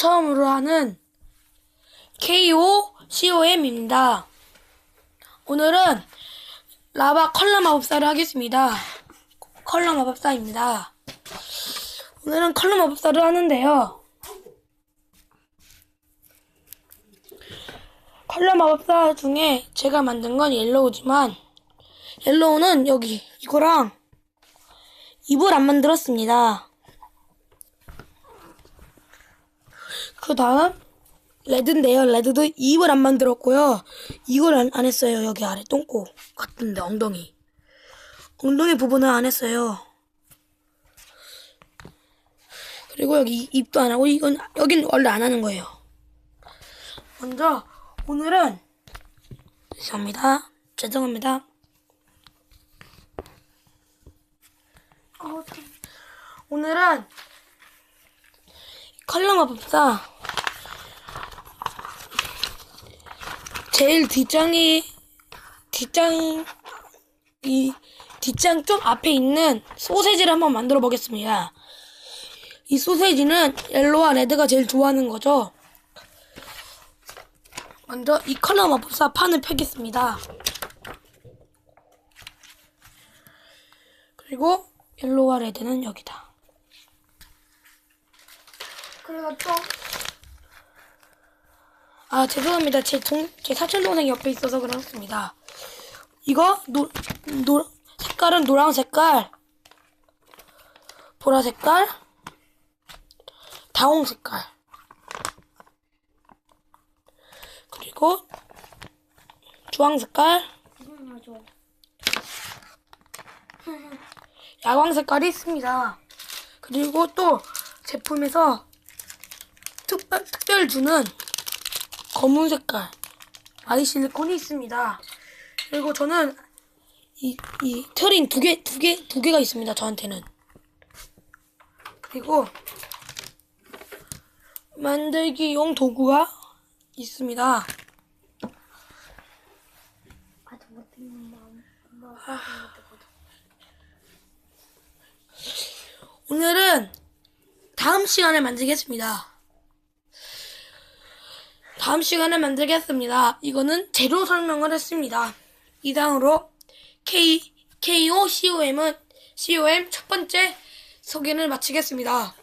처음으로 하는 KO COM입니다. 오늘은 라바 컬러 마법사를 하겠습니다. 컬러 마법사입니다. 오늘은 컬러 마법사를 하는데요. 컬러 마법사 중에 제가 만든 건 옐로우지만 옐로우는 여기 이거랑 입을 안 만들었습니다. 그 다음 레드인데요. 레드도 입을 안 만들었고요. 이걸 안, 안 했어요. 여기 아래 똥꼬 같은데 엉덩이. 엉덩이 부분은 안 했어요. 그리고 여기 입도 안 하고 이건 여긴 원래 안 하는 거예요. 먼저 오늘은 죄송합니다. 죄송합니다. 어, 참. 오늘은 컬러 마법사 제일 뒷장이 뒷장 이 뒷장 좀 앞에 있는 소세지를 한번 만들어 보겠습니다. 이 소세지는 옐로와 레드가 제일 좋아하는 거죠. 먼저 이 컬러 마법사 판을 펴겠습니다. 그리고 옐로와 레드는 여기다. 그리고 또 아 죄송합니다. 제 동, 제 사촌 동생 옆에 있어서 그렇습니다. 이거 노, 노 색깔은 노랑 색깔, 보라 색깔, 다홍 색깔, 그리고 주황 색깔. 야광 색깔이 있습니다. 그리고 또 제품에서 특별, 특별 주는 검은 색깔 아이실리콘이 있습니다. 그리고 저는 이, 이 트린 두 개, 두 개, 두 개가 있습니다. 저한테는. 그리고 만들기용 도구가 있습니다. 뭐 오늘은 다음 시간에 만들겠습니다. 다음 시간에 만들겠습니다. 이거는 재료 설명을 했습니다. 이상으로 K, KO COM은 COM 첫 번째 소개를 마치겠습니다.